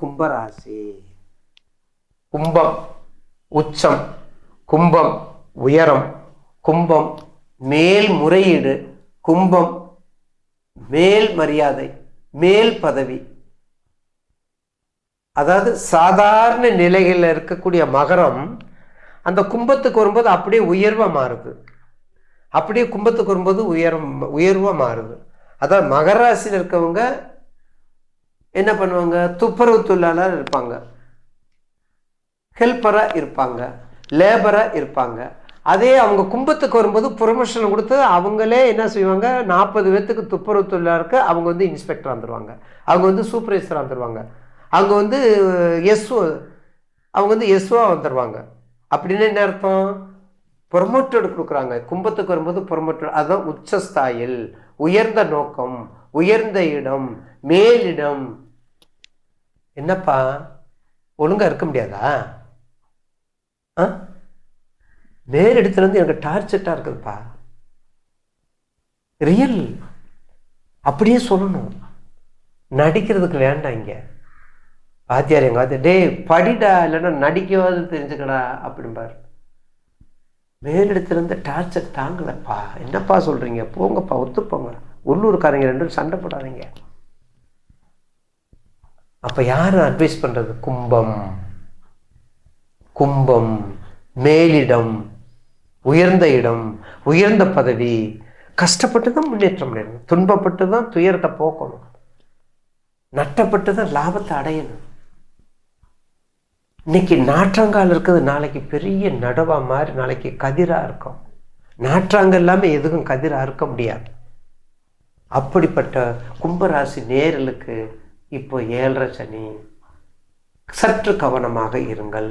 கும்பராசி. கும்பம் உச்சம் கும்பம் உயரம் கும்பம் மேல் முறையீடு கும்பம் மேல் மரியாதை மேல் பதவி. அதாவது சாதாரண நிலைகளில் இருக்கக்கூடிய மகரம் அந்த கும்பத்துக்கு வரும்போது அப்படியே உயர்வாக மாறுது. அப்படியே கும்பத்துக்கு வரும்போது உயரம் உயர்வாக மாறுது. அதான் மகராசியில் இருக்கவங்க என்ன பண்ணுவாங்க? துப்புரவு தொழிலாளர் இருப்பாங்க. ஹெல்ப்பராக இருப்பாங்க. லேபராக இருப்பாங்க. அதே அவங்க கும்பத்துக்கு வரும்போது ப்ரொமோஷன் கொடுத்து அவங்களே என்ன செய்வாங்க? நாற்பது பேர்த்துக்கு துப்புரவு தொழிலாளருக்கு அவங்க வந்து இன்ஸ்பெக்டர் வந்துடுவாங்க அவங்க வந்து சூப்பர்வைசராக வந்துடுவாங்க அவங்க வந்து எஸ்ஓ அவங்க வந்து எஸ்ஓ வந்துடுவாங்க அப்படின்னு என்ன அர்த்தம்? ப்ரொமோட்டட் கொடுக்குறாங்க. கும்பத்துக்கு வரும்போது ப்ரொமோட்டட் அதுதான் உச்சஸ்தாயில் உயர்ந்த நோக்கம். உயர்ந்த இடம் மேலிடம். என்னப்பா? ஒழுங்கா இருக்க முடியாதா? ஆ? மேலிடத்துல இருந்து எனக்கு டார்ச்செட்டாக இருக்குதுப்பா. ரியல் அப்படியே சொல்லணும். நடிக்கிறதுக்கு வேண்டாம் இங்க. வாத்தியார் எங்க வாத்தியார் டேய் படிடா இல்லைன்னா நடிக்கவாது தெரிஞ்சுக்கடா அப்படிம்பார் மேலிடத்திலிருந்து டார்ச்சர் தாங்கலப்பா. என்னப்பா சொல்றீங்க? போங்கப்பா ஒத்துப்போங்க. உள்ளூர்காரங்க ரெண்டும் சண்டை போடாதீங்க. அப்ப யார் அட்வைஸ் பண்றது? கும்பம். கும்பம் மேலிடம் உயர்ந்த இடம் உயர்ந்த பதவி. கஷ்டப்பட்டு தான் முன்னேற்றம் அடையணும். துன்பப்பட்டு தான் துயரத்தை போக்கணும். நட்டப்பட்டு தான் லாபத்தை அடையணும். இன்னைக்கு நாற்றங்கால் இருக்கிறது நாளைக்கு பெரிய நடவா மாதிரி நாளைக்கு கதிராக இருக்கும். நாற்றாங்க இல்லாமல் எதுவும் கதிராக இருக்க முடியாது. அப்படிப்பட்ட கும்பராசி நேரலுக்கு இப்போ ஏழரை சனி. சற்று கவனமாக இருங்கள்.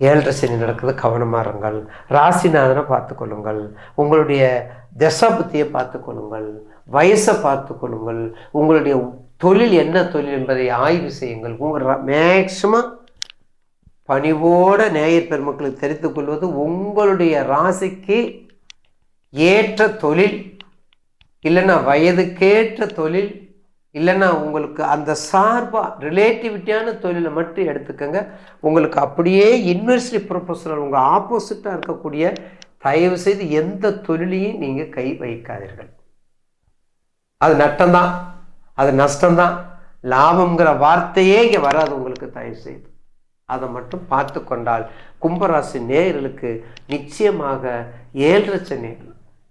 ஏழரை சனி நடக்குது கவனமாக இருங்கள். ராசிநாதனை பார்த்து கொள்ளுங்கள் உங்களுடைய தசாபுத்தியை பார்த்து கொள்ளுங்கள் வயசை பார்த்து கொள்ளுங்கள் உங்களுடைய தொழில் என்ன தொழில் என்பதை ஆய்வு செய்யுங்கள். உங்கள் மேக்சிமம் பணிவோட நேயர் பெருமக்களுக்கு தெரிந்து கொள்வது உங்களுடைய ராசிக்கு ஏற்ற தொழில். இல்லைன்னா வயதுக்கேற்ற தொழில் இல்லைன்னா உங்களுக்கு அந்த சார்பாக ரிலேட்டிவிட்டியான தொழிலை மட்டும் எடுத்துக்கோங்க. உங்களுக்கு அப்படியே யூனிவர்சிட்டி ப்ரொஃபஷனல் உங்கள் ஆப்போசிட்டாக இருக்கக்கூடிய தயவு செய்து எந்த தொழிலையும் நீங்கள் கை வைக்காதீர்கள். அது நட்டம்தான் அது நஷ்டம்தான். லாபங்கிற வார்த்தையே இங்கே வராது உங்களுக்கு தயவு செய்து. அதை மட்டும் பார்த்து கொண்டால் கும்பராசி நேயர்களுக்கு நிச்சயமாக ஏழரை சனி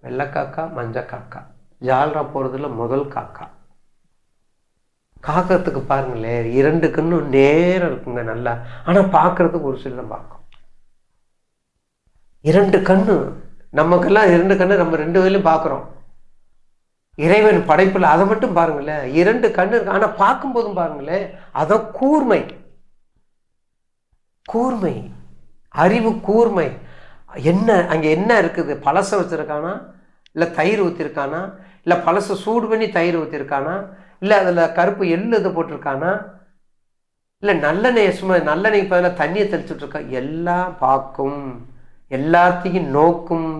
வெள்ளக்காக்கா மஞ்சக்காக்கா. ஜால்ரா போகிறதுல முதல் காக்கா. காக்கிறதுக்கு பாருங்களேன் இரண்டு கண்ணும் நேரம் இருக்குங்க நல்லா. ஆனால் பார்க்குறதுக்கு ஒரு சில பார்க்கும். இரண்டு கண்ணு நமக்கெல்லாம் இரண்டு கண்ணு நம்ம ரெண்டு வேலையும் பார்க்குறோம் இறைவன் படைப்பில் அதை மட்டும் பாருங்களேன் இரண்டு கண்ணு இருக்கு. ஆனால் பார்க்கும்போதும் பாருங்களேன் அதான் கூர்மை. கூர்மை. அறிவு கூர்மை. என்ன அங்கே என்ன இருக்குது? பழச வச்சிருக்கானா? இல்லை தயிர் ஊற்றிருக்கானா இல்லை பழசை சூடு பண்ணி தயிர் ஊற்றிருக்கானா இல்லை அதில் கருப்பு எள்ளு இது போட்டிருக்கானா? இல்லை நல்லெண்ணெய் சும்மா நல்லெண்ணெய் பதிலாக தண்ணியை தெளிச்சுட்ருக்கா எல்லாம் பார்க்கும். எல்லாத்தையும் நோக்கும்.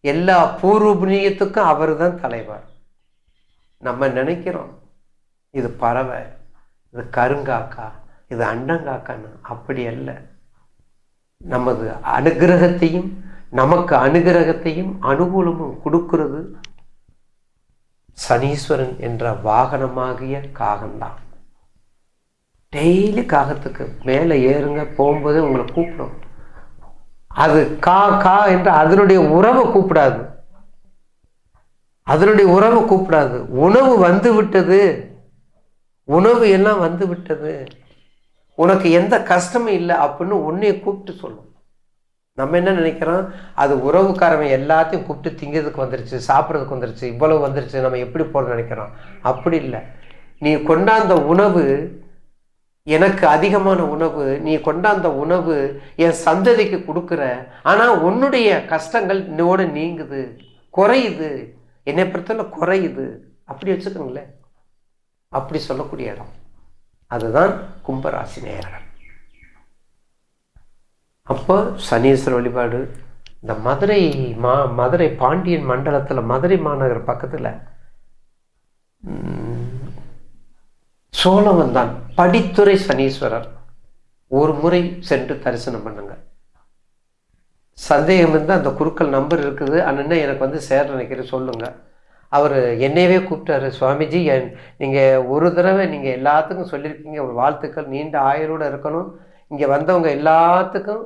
எல்லா பூர்வ புண்ணியத்துக்கும் அவர் தான் தலைவர். நம்ம நினைக்கிறோம் இது பறவை இது கருங்காக்கா இது அண்டங்காக்கான்னு. அப்படி அல்ல. நமது அனுகிரகத்தையும் நமக்கு அனுகிரகத்தையும் அனுகூலமும் கொடுக்கிறது சனீஸ்வரன் என்ற வாகனமாகிய காகம்தான். டெய்லி காகத்துக்கு மேலே ஏறுங்க போகும்போது உங்களை கூப்பிடும். அது கா கா என்று அதனுடைய உறவை கூப்பிடாது. அதனுடைய உறவை கூப்பிடாது. உணவு வந்து விட்டது. உணவு எல்லாம் வந்து விட்டது. உனக்கு எந்த கஷ்டமும் இல்லை அப்படின்னு உன்னைய கூப்பிட்டு சொல்லும். நம்ம என்ன நினைக்கிறோம்? அது உறவுக்காரவன் எல்லாத்தையும் கூப்பிட்டு திங்கிறதுக்கு வந்துருச்சு சாப்பிட்றதுக்கு வந்துருச்சு இவ்வளவு வந்துருச்சு நம்ம எப்படி போகிறோம்னு நினைக்கிறோம்? அப்படி இல்லை. நீ கொண்டாந்த உணவு எனக்கு அதிகமான உணவு நீ கொண்டாந்த உணவு என் சந்ததிக்கு கொடுக்குற ஆனால் உன்னுடைய கஷ்டங்கள் இன்னோட நீங்குது குறையுது என்னை பொறுத்தவரை குறையுது. அப்படி வச்சுக்கோங்களேன். அப்படி சொல்லக்கூடிய இடம். அதுதான் கும்பராசி நேயர்கள். அப்போ சனீஸ்வர வழிபாடு. இந்த மதுரை மா மதுரை பாண்டியன் மண்டலத்தில் மதுரை மாநகர் பக்கத்தில் சோழவன் தான் படித்துறை சனீஸ்வரர். ஒரு முறை சென்று தரிசனம் பண்ணுங்க. சந்தேகம் இருந்தால் அந்த குருக்கள் நம்பர் இருக்குது அண்ணன் எனக்கு வந்து சேர நினைக்கிறேன் சொல்லுங்க. அவர் என்னையவே கூப்பிட்டாரு சுவாமிஜி என் நீங்கள் ஒரு தடவை நீங்கள் எல்லாத்துக்கும் சொல்லியிருக்கீங்க ஒரு வாழ்த்துக்கள் நீண்ட ஆயுளோட இருக்கணும். இங்கே வந்தவங்க எல்லாத்துக்கும்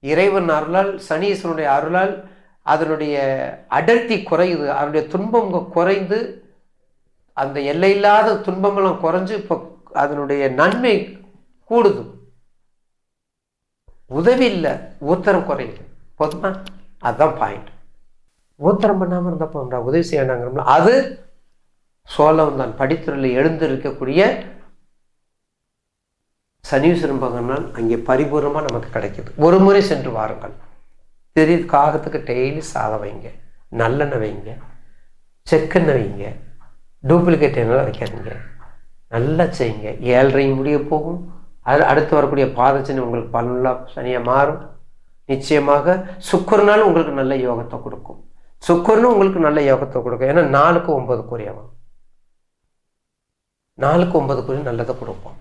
இறைவன் அருளால் சனீஸ்வரனுடைய அருளால் அதனுடைய அடர்த்தி குறையுது. அதனுடைய துன்பம் குறைந்து அந்த எல்லையில்லாத துன்பமெல்லாம் குறைஞ்சு இப்போ அதனுடைய நன்மை கூடுது. உதவி இல்லை ஊத்தரம் குறையுது. போதுமா? அதுதான் பாயிண்ட் ஊத்தரம் பண்ணாமல் இருந்தப்போ உதவி செய்யணாங்கிறோம்ல அது சோழம் தான் படித்துறையில் எழுந்திருக்கக்கூடிய சனீஸ்வரன் பகவானால் அங்கே பரிபூர்ணமாக நமக்கு கிடைக்கிது. ஒரு முறை சென்று வாருங்கள். தெரியுது காகத்துக்கு டெய்லி சாதம் வைங்க. நல்லெண்ணெய் வைங்க. செக்கெண்ணெய் வைங்க. டூப்ளிகேட் எண்ணெய் வைக்காதீங்க நல்லா செய்யுங்க. ஏழரையும் முடிய போகும். அது அடுத்து வரக்கூடிய பாதச்சனி உங்களுக்கு பலனாக சனியாக மாறும். நிச்சயமாக சுக்கரனால் உங்களுக்கு நல்ல யோகத்தை கொடுக்கும். சுக்கரனும் உங்களுக்கு நல்ல யோகத்தை கொடுக்கும். ஏன்னா நாலுக்கு ஒன்பது குறியவன். நாலுக்கு ஒன்பது குறி நல்லதை கொடுப்போம்.